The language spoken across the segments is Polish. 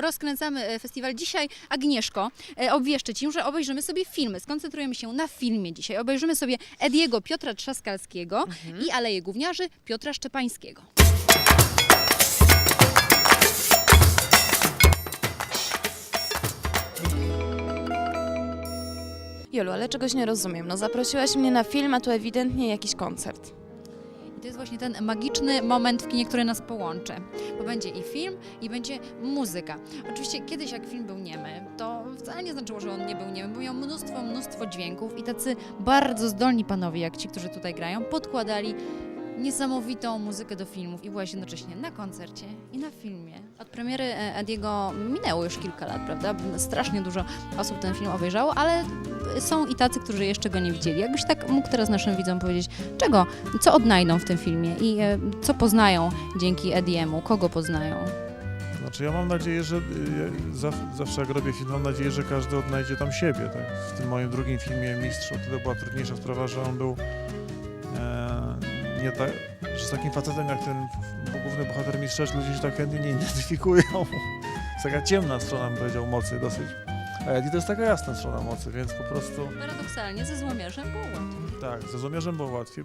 Rozkręcamy e, festiwal. Dzisiaj Agnieszko, e, obwieszczę Ci, że obejrzymy sobie filmy. Skoncentrujemy się na filmie dzisiaj. Obejrzymy sobie Ediego Piotra Trzaskalskiego i Aleję Gówniarzy Piotra Szczepańskiego. Jolu, ale czegoś nie rozumiem. No zaprosiłaś mnie na film, a tu ewidentnie jakiś koncert. I to jest właśnie ten magiczny moment w kinie, który nas połączy. Bo będzie i film, i będzie muzyka. Oczywiście kiedyś jak film był niemy, to wcale nie znaczyło, że on nie był niemy, bo miał mnóstwo, mnóstwo dźwięków i tacy bardzo zdolni panowie, jak ci, którzy tutaj grają, podkładali niesamowitą muzykę do filmów i byłaś jednocześnie na koncercie i na filmie. Od premiery e, Ediego minęło już kilka lat, prawda? Strasznie dużo osób ten film obejrzało, ale są i tacy, którzy jeszcze go nie widzieli. Jakbyś tak mógł teraz naszym widzom powiedzieć, czego, co odnajdą w tym filmie i e, co poznają dzięki Ediemu, kogo poznają? Znaczy ja mam nadzieję, że ja zaw, zawsze jak robię film, mam nadzieję, że każdy odnajdzie tam siebie. Tak? W tym moim drugim filmie Mistrz, o tyle była trudniejsza sprawa, że on był e, nie tak, że z takim facetem jak ten główny bohater Mistrza, że ludzie się tak chętnie nie identyfikują. jest taka ciemna strona, bym powiedział, mocy dosyć. A Eddie to jest taka jasna strona mocy, więc po prostu Paradoksalnie ze złomierzem było łatwiej. tak, ze złomierzem było łatwiej.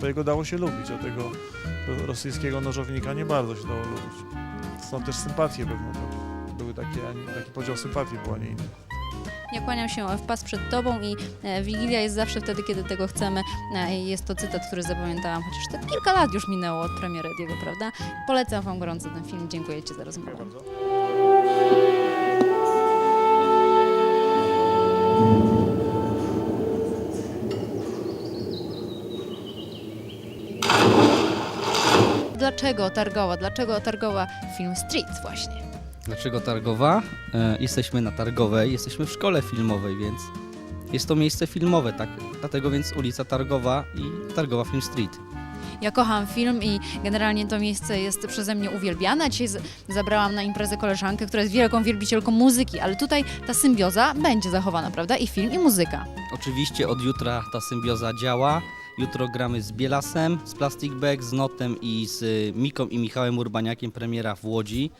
To jego dało się lubić, a tego rosyjskiego nożownika nie bardzo się dało lubić. Stąd też sympatie pewno. Były takie, nie- taki podział sympatii był, a nie inny. Ja kłaniam się w pas przed Tobą i e, Wigilia jest zawsze wtedy, kiedy tego chcemy. E, jest to cytat, który zapamiętałam, chociaż te kilka lat już minęło od premiery Ediego, prawda? Polecam Wam gorąco ten film. Dziękuję Ci za rozmowę. Dlaczego Targowa? Dlaczego Targowa film Street właśnie? Dlaczego Targowa? E, jesteśmy na Targowej, jesteśmy w szkole filmowej, więc jest to miejsce filmowe, tak? Dlatego więc ulica Targowa i Targowa Film Street. Ja kocham film i generalnie to miejsce jest przeze mnie uwielbiane. Dzisiaj z- zabrałam na imprezę koleżankę, która jest wielką wielbicielką muzyki, ale tutaj ta symbioza będzie zachowana, prawda? I film, i muzyka. Oczywiście od jutra ta symbioza działa. Jutro gramy z Bielasem, z Plastic Bag, z Notem i z y, Miką i Michałem Urbaniakiem premiera w Łodzi.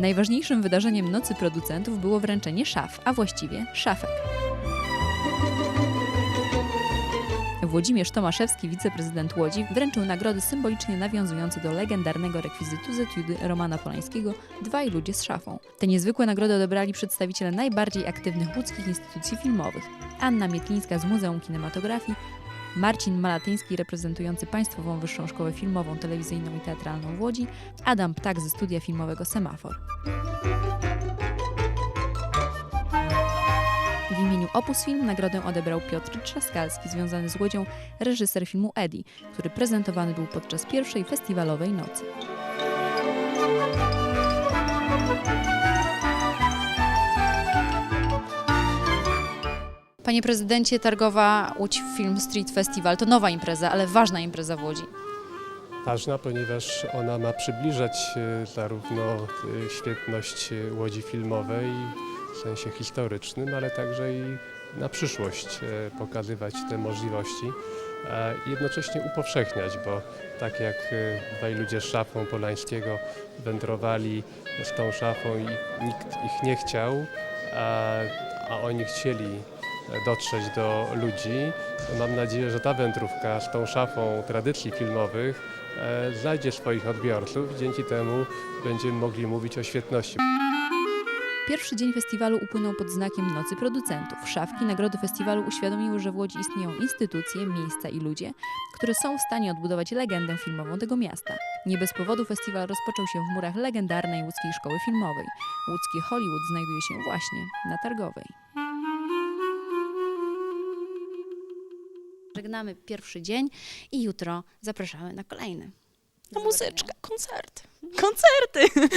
Najważniejszym wydarzeniem Nocy Producentów było wręczenie szaf, a właściwie szafek. Włodzimierz Tomaszewski, wiceprezydent Łodzi, wręczył nagrody symbolicznie nawiązujące do legendarnego rekwizytu z etiudy Romana Polańskiego Dwaj ludzie z szafą. Te niezwykłe nagrody odebrali przedstawiciele najbardziej aktywnych łódzkich instytucji filmowych. Anna Mietlińska z Muzeum Kinematografii, Marcin Malatyński reprezentujący Państwową Wyższą Szkołę Filmową, Telewizyjną i Teatralną w Łodzi, Adam Ptak ze studia filmowego Semafor. Opus Film nagrodę odebrał Piotr Trzaskalski, związany z Łodzią, reżyser filmu Eddie, który prezentowany był podczas pierwszej festiwalowej nocy. Panie prezydencie, Targowa Łódź Film Street Festival to nowa impreza, ale ważna impreza w Łodzi. ważna, ponieważ ona ma przybliżać e, zarówno e, świetność e, łodzi filmowej w sensie historycznym, ale także i na przyszłość e, pokazywać te możliwości, a jednocześnie upowszechniać, bo tak jak e, dwaj ludzie z szafą Polańskiego wędrowali z tą szafą i nikt ich nie chciał, a, oni chcieli dotrzeć do ludzi. Mam nadzieję, że ta wędrówka z tą szafą tradycji filmowych e, znajdzie swoich odbiorców. Dzięki temu będziemy mogli mówić o świetności. Pierwszy dzień festiwalu upłynął pod znakiem Nocy Producentów. Szafki nagrody festiwalu uświadomiły, że w Łodzi istnieją instytucje, miejsca i ludzie, które są w stanie odbudować legendę filmową tego miasta. Nie bez powodu festiwal rozpoczął się w murach legendarnej łódzkiej szkoły filmowej. Łódzkie Hollywood znajduje się właśnie na Targowej. Żegnamy pierwszy dzień i jutro zapraszamy na kolejny. Na muzyczkę, koncerty. Koncerty!